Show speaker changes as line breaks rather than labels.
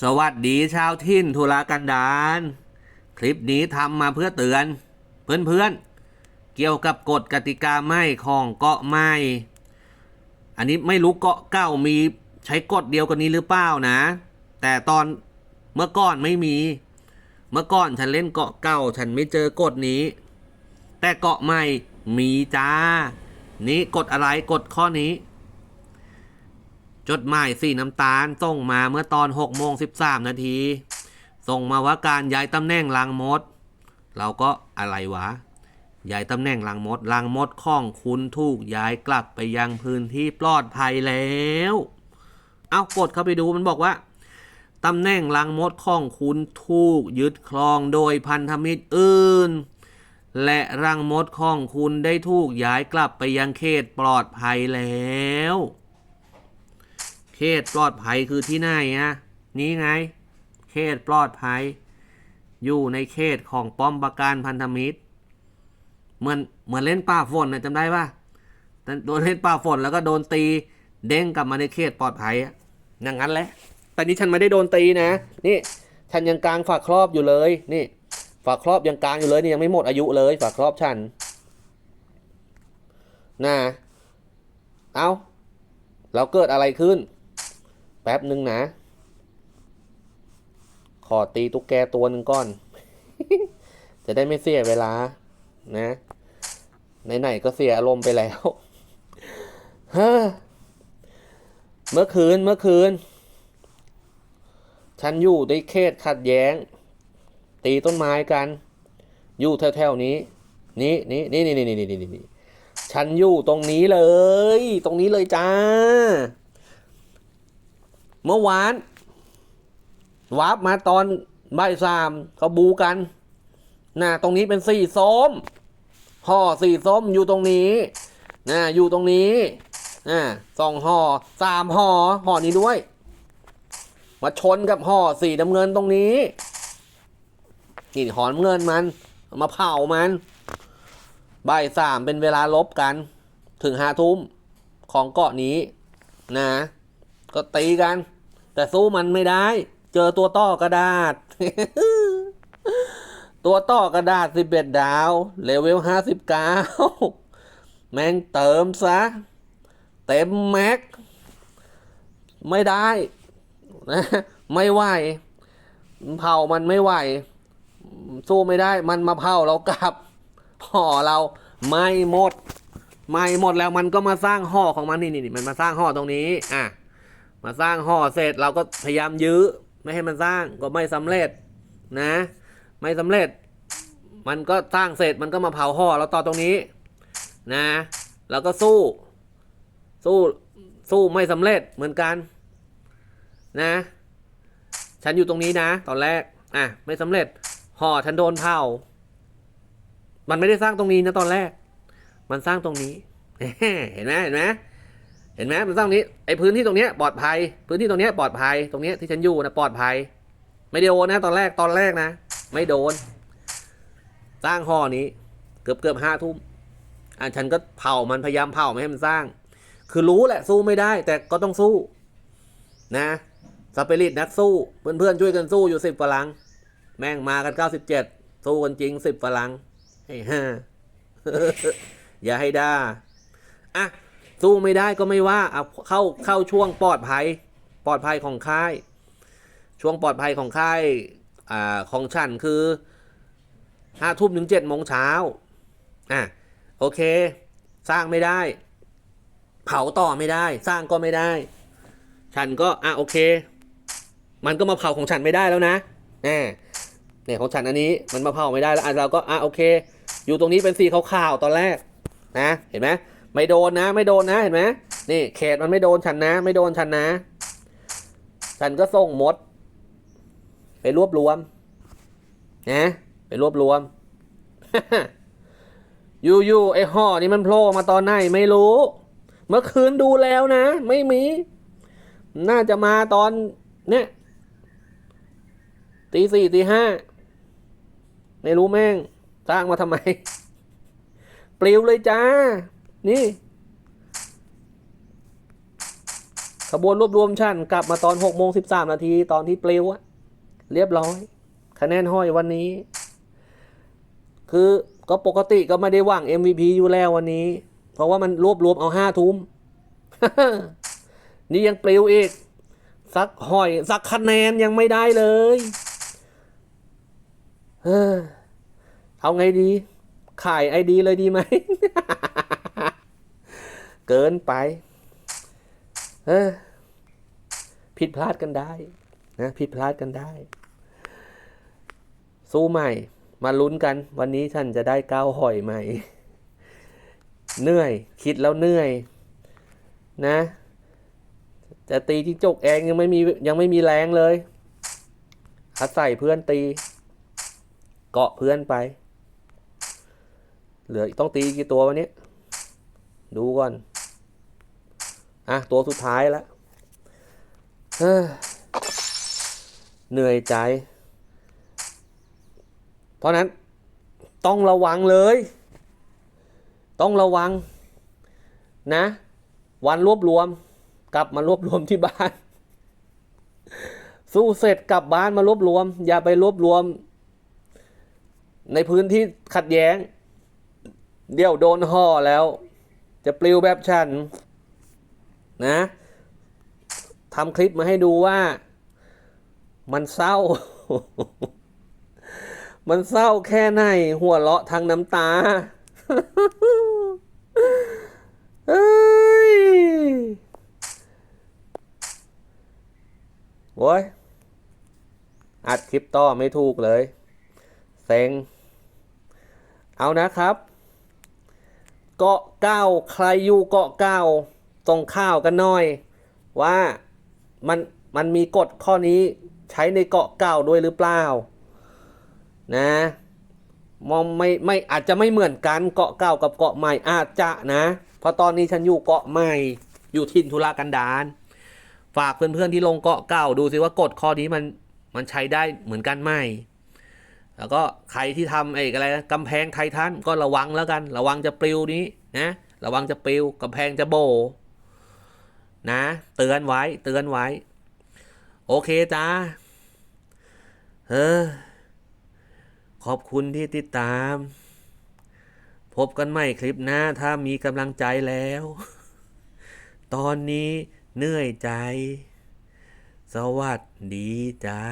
สวัสดีชาวทิ่นธุรกันดารคลิปนี้ทำมาเพื่อเตือน เพื่อนๆ เกี่ยวกับกฎกติกาไม่ของเกาะไม่ อันนี้ไม่รู้เกาะเก้ามีใช้กฎเดียวกันนี้หรือเปล่านะ แต่ตอนเมื่อก่อนไม่มี เมื่อก่อนฉันเล่นเกาะเก้าฉันไม่เจอกฎนี้ แต่เกาะใหม่มีจ้า นี่กฎอะไรกฎข้อนี้ จดหมายสีน้ำตาลส่งมาเมื่อตอน6โมง13 นาที ส่งมาว่าการย้ายตำแหน่งลังมด เราก็อะไรวะ ย้ายตำแหน่งลังมดลังมดของคุณถูกย้ายกลับไปยังพื้นที่ปลอดภัยแล้ว เอากดเข้าไปดูมันบอกว่าตำแหน่งลังมดของคุณถูกยึดครองโดยพันธมิตรอื่น และรังมดของคุณได้ถูกย้ายกลับไปยังเขตปลอดภัยแล้ว เขตปลอดภัยคือที่ไหนอะนี่ไง เขตปลอดภัย อยู่ในเขตของป้อมปราการพันธมิตร เหมือนเหมือนเล่นป่าฝนนะจำได้ปะโดนเล่นป่าฝนแล้วก็โดนตี เด้งกลับมาในเขตปลอดภัยอย่างนั้นแหละ แต่นี่ฉันไม่ได้โดนตีนะ นี่ฉันยังกลางฝากครอบอยู่เลย นี่ฝากครอบยังกลางอยู่เลยนี่ยังไม่หมดอายุเลยฝากครอบฉันนะเอาแล้วเกิดอะไรขึ้น แป๊บหนึ่งนะ ขอตีตุ๊กแกตัวหนึ่งก่อน จะได้ไม่เสียเวลา นะไหนๆก็เสียอารมณ์ไปแล้วเมื่อคืนเมื่อคืน ฉันอยู่ในเขตขัดแย้ง ตีต้นไม้กัน อยู่แถวๆนี้ นี้นี้นี่นี่นี่นี่นี่ฉันอยู่ตรงนี้เลย ตรงนี้เลยจ้า เมื่อวานวาร์ปมาตอนบ่ายสามเขาบูกันนะตรงนี้เป็นสีส้มห่อสีส้มอยู่ตรงนี้นะอยู่ตรงนี้นะสองห่อสามห่อห่อนี้ด้วย มาชนกับห่อสีน้ำเงินตรงนี้นี่หอนเงินมัน มาเผามันบ่ายสามเป็นเวลาลบกัน ถึงห้าทุ่มของเกาะนี้นะ ก็ตีกัน แต่สู้มันไม่ได้ เจอตัวต่อกระดาษ ตัวต่อกระดาษสิบเอ็ดดาวเลเวลห้าสิบเก้าแม่งเติมซะ เต็มแม็ก ไม่ได้นะไม่ไหวเผามันไม่ไหว สู้ไม่ได้มันมาเผาเรากลับห่อเราไม่หมด ไม่หมดแล้วมันก็มาสร้างห่อของมันนี่นี่นี่มันมาสร้างห่อตรงนี้ อะ มาสร้างห่อเสร็จเราก็พยายามยื้อ ไม่ให้มันสร้างก็ไม่สำเร็จนะ ไม่สำเร็จ มันก็สร้างเสร็จมันก็มาเผาห่อเราต่อตรงนี้นะแล้วก็สู้ สู้สู้ไม่สำเร็จเหมือนกันนะ ฉันอยู่ตรงนี้นะ ตอนแรกอะไม่สำเร็จห่อฉันโดนเผามันไม่ได้สร้างตรงนี้นะตอนแรก มันสร้างตรงนี้ เห็นไหมเห็นไหม ห็นไหมมันสร้างนี้ไอ้พื้นที่ตรงนี้ปลอดภัย พื้นที่ตรงนี้ปลอดภัยตรงนี้ที่ฉันอยู่นะปลอดภัย ไม่โดนนะตอนแรกตอนแรกนะ ไม่โดนสร้างห่อนี้ เกือบเกือบห้าทุ่มอะฉันก็เผามันพยายามเผาไม่ให้มันสร้าง คือรู้แหละสู้ไม่ได้ แต่ก็ต้องสู้ นะสเปริตนักสู้ เพื่อนๆช่วยกันสู้อยู่สิบฝรั่งแม่งมากันเก้าสิบเจ็ดสู้กันจริงสิบฝรั่งไอ้ห่าอย่าให้ด่าอะ สู้ไม่ได้ก็ไม่ว่าเอาเข้าเข้าช่วงปลอดภัย ปลอดภัยของค่าย ช่วงปลอดภัยของค่ายอ่าของฉันคือห้าทุ่มถึงเจ็ดโมงเช้าอะโอเค สร้างไม่ได้ เผาต่อไม่ได้ สร้างก็ไม่ได้ ฉันก็อะโอเค มันก็มาเผาของฉันไม่ได้แล้วนะแน่เนี่ยของฉันอันนี้มันมาเผาไม่ได้แล้วอะเราก็อะโอเค อยู่ตรงนี้เป็นสีขาวๆตอนแรกนะ เห็นไหม ไม่โดนนะ ไม่โดนนะเห็นไหมนี่เขตมันไม่โดนฉันนะ ไม่โดนฉันนะ ฉันก็ส่งมด ไปรวบรวมนะไปรวบรวมอยู่อยู่ไอ้ห่อนี่มันโผล่มาตอนไหนไม่รู้ เมื่อคืนดูแล้วนะ ไม่มี น่าจะมาตอนเนี่ยตีสี่ตีห้าไม่รู้แม่ง สร้างมาทำไม ปลิวเลยจ้า นี่ขบวนรวบรวมชั้นกลับมาตอนหกโมงสิบสามนาทีตอนที่ปลิวอะเรียบร้อย คะแนนห้อยวันนี้ คือก็ปกติก็ไม่ได้หวัง MVP อยู่แล้ววันนี้ เพราะว่ามันรวบรวมเอาห้าทุ่มนี่ยังปลิวอีกสักห้อยสักคะแนนยังไม่ได้เลยเออเอาไงดี ขายไอดีเลยดีไหม เกินไป เออผิดพลาดกันได้นะผิดพลาดกันได้ สู้ใหม่ มาลุ้นกัน วันนี้ท่านจะได้ก้าวหอยไหมเหนื่อย คิดแล้วเหนื่อย นะ จะตีจิ้งจกเองยังไม่มียังไม่มีแรงเลยอาศัยเพื่อนตี เกาะเพื่อนไป เหลือต้องตีกี่ตัววันนี้ ดูก่อน อะตัวสุดท้ายแล้วเหนื่อยใจ เพราะนั้นต้องระวังเลย ต้องระวังนะ วันรวบรวม กลับมารวบรวมที่บ้าน สู้เสร็จกลับบ้านมารวบรวม อย่าไปรวบรวม ในพื้นที่ขัดแย้ง เดี๋ยวโดนห่อแล้ว จะปลิวแบบฉัน นะทำคลิปมาให้ดูว่า มันเศร้า มันเศร้าแค่ไหน หัวเราะทางน้ำตาเอ้ยโว้ยอัดคลิปต่อไม่ถูกเลยเซ็งเอานะครับ เกาะเก้าใครอยู่เกาะเก้า ส่งข่าวกันหน่อย ว่ามันมันมีกฎข้อนี้ใช้ในเกาะเก้าด้วยหรือเปล่า นะมองไม่ไม่อาจจะไม่เหมือนกันเกาะเก้ากับเกาะใหม่อาจจะนะเพราะตอนนี้ฉันอยู่เกาะใหม่อยู่ถิ่นธุรกันดารฝากเพื่อนๆที่ลงเกาะเก้าดูสิว่ากฎข้อนี้มันมันใช้ได้เหมือนกันไหมแล้วก็ใครที่ทำไอ้อะไรกำแพงไททันก็ระวังแล้วกัน ระวังจะปลิวนี้นะระวังจะปลิวกำแพงจะโบ นะ เตือนไว้เตือนไว้ โอเคจ้าเออขอบคุณที่ติดตาม พบกันใหม่คลิปหน้าถ้ามีกำลังใจแล้ว ตอนนี้เหนื่อยใจ สวัสดีจ้า